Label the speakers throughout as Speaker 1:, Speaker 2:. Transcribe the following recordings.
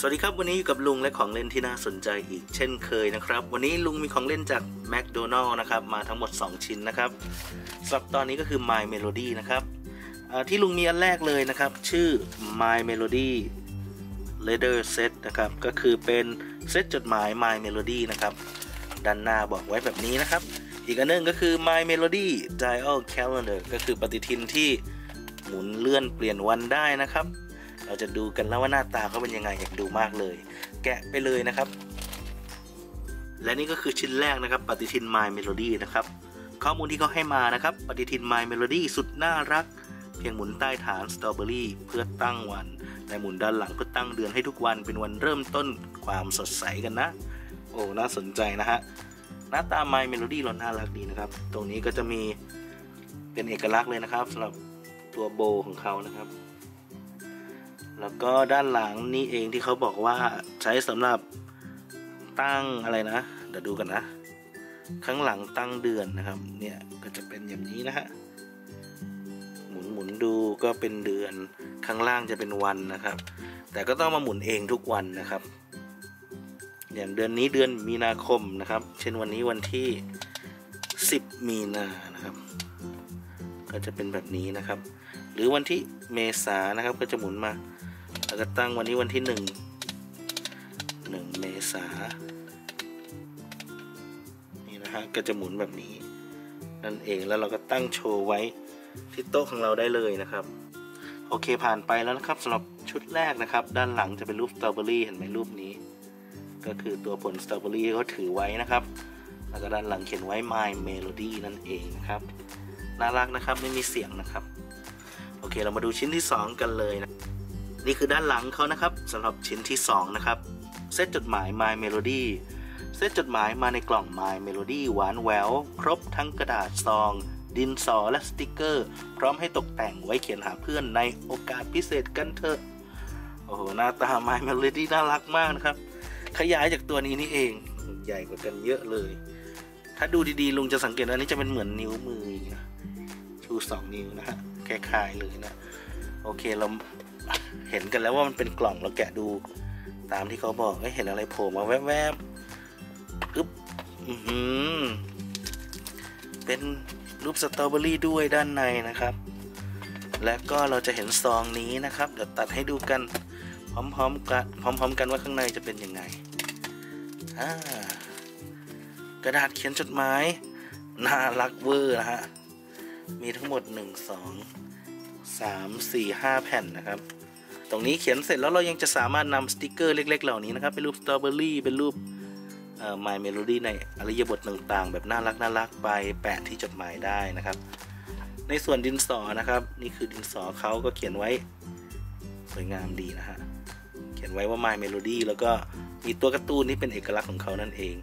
Speaker 1: สวัสดีครับ วันนี้อยู่กับลุงและของเล่นที่น่าสนใจอีกเช่นเคยนะครับ วันนี้ลุงมีของเล่นจากแมคโดนัลล์นะครับ มาทั้งหมด 2 ชิ้นนะครับสำหรับตอนนี้ก็คือ My Melody นะครับที่ลุงมีอันแรกเลยนะครับ ชื่อ My Melody Leather Set นะครับ ก็คือเป็นเซตจดหมาย My Melody นะครับด้านหน้าบอกไว้แบบนี้นะครับ อีกอันหนึงก็คือ My Melody Dial Calendar ก็คือปฏิทินที่หมุนเลื่อนเปลี่ยนวันได้นะครับ เราจะดูกันแล้วว่าหน้าตาเขาเป็นยังไงอยากดูมากเลย แกะไปเลยนะครับ และนี่ก็คือชิ้นแรกนะครับ ปฏิทิน My Melody นะครับ ข้อมูลที่เขาให้มานะครับ ปฏิทิน My Melody สุดน่ารัก เพียงหมุนใต้ฐานสตรอเบอรี่เพื่อตั้งวันและหมุนด้านหลังเพื่อตั้งเดือนให้ทุกวันเป็นวันเริ่มต้นความสดใสกันนะ โอ้น่าสนใจนะฮะหน้าตา My Melody เราน่ารักดีนะครับ ตรงนี้ก็จะมีเป็นเอกลักษณ์เลยนะครับสำหรับตัวโบของเขานะครับ แล้วก็ด้านหลังนี่เองที่เขาบอกว่าใช้สำหรับตั้งอะไรนะ เดี๋ยวดูกันนะ ข้างหลังตั้งเดือนนะครับ เนี่ยก็จะเป็นอย่างนี้นะฮะ หมุนหมุนดูก็เป็นเดือน ข้างล่างจะเป็นวันนะครับ แต่ก็ต้องมาหมุนเองทุกวันนะครับ อย่างเดือนนี้เดือนมีนาคมนะครับ เช่นวันนี้วันที่ 10 มีนานะครับ ก็จะเป็นแบบนี้นะครับ หรือวันที่เมษานะครับก็จะหมุนมา แล้วก็ตั้งวันนี้วันที่หนึ่งหนึ่งเมษานี่นะฮะก็จะหมุนแบบนี้ นั่นเองแล้วเราก็ตั้งโชว์ไว้ที่โต๊ะของเราได้เลยนะครับ โอเคผ่านไปแล้วนะครับสำหรับชุดแรกนะครับ ด้านหลังจะเป็นรูปสตรอเบอรี่เห็นไหมรูปนี้ ก็คือตัวผลสตรอเบอรี่ที่เขาถือไว้นะครับ แล้วก็ด้านหลังเขียนไว้ My Melody นั่นเองนะครับน่ารักนะครับไม่มีเสียงนะครับ โอเคเรามาดูชิ้นที่ 2 กันเลยนะ นี่คือด้านหลังเขานะครับสำหรับชิ้นที่ 2 นะครับ เซตจดหมาย My Melody เซตจดหมายมาในกล่อง My Melody หวานแหวว ครบทั้งกระดาษซอง ดินสอและสติกเกอร์ พร้อมให้ตกแต่งไว้เขียนหาเพื่อนในโอกาสพิเศษกันเถอะ โอ้โห หน้าตา My Melody น่ารักมากนะครับ ขยายจากตัวนี้นี่เอง ใหญ่กว่ากันเยอะเลย ถ้าดูดีๆ ลุงจะสังเกตว่าอันนี้จะเป็นเหมือนนิ้วมือนะชูสองนิ้วนะฮะคล้ายๆเลยนะ โอเคเรา เห็นกันแล้วว่ามันเป็นกล่องเราแกะดู ตามที่เขาบอกให้เห็นอะไรโผล่มาแวบๆอึ๊บอือหือเป็นรูปสตรอเบอรี่ด้วยด้านในนะครับ และก็เราจะเห็นซองนี้นะครับ เดี๋ยวตัดให้ดูกัน พร้อมๆกันพร้อม ๆ กันว่าข้างในจะเป็นยังไงกระดาษเขียนจดหมายน่ารักเวอร์นะฮะมีทั้งหมด 1 2 3 4 5 แผ่นนะครับ ตรงนี้เขียนเสร็จแล้วเรายังจะสามารถนำสติกเกอร์เล็ก ๆ เหล่านี้นะครับ เป็นรูปสตรอเบอรี่เป็นรูปเอ่อ My Melody ในอริยบทต่างๆ แบบน่ารักน่ารักไปแปะที่จดหมายได้นะครับ ในส่วนดินสอนะครับ นี่คือดินสอเขาก็เขียนไว้สวยงามดีนะฮะเขียนไว้ว่า My Melody แล้วก็มีตัวการ์ตูนที่เป็นเอกลักษณ์ของเขานั่นเอง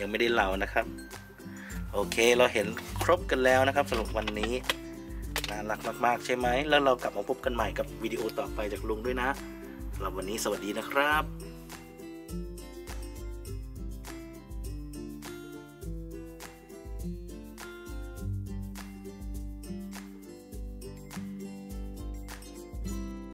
Speaker 1: ยังไม่ได้เล่านะครับ โอเคเราเห็นครบกันแล้วนะครับสำหรับวันนี้ น่ารักมากๆ ใช่ไหม แล้วเรากลับมาพบกันใหม่กับวิดีโอต่อไปจากลุงด้วยนะสำหรับวันนี้สวัสดีนะครับ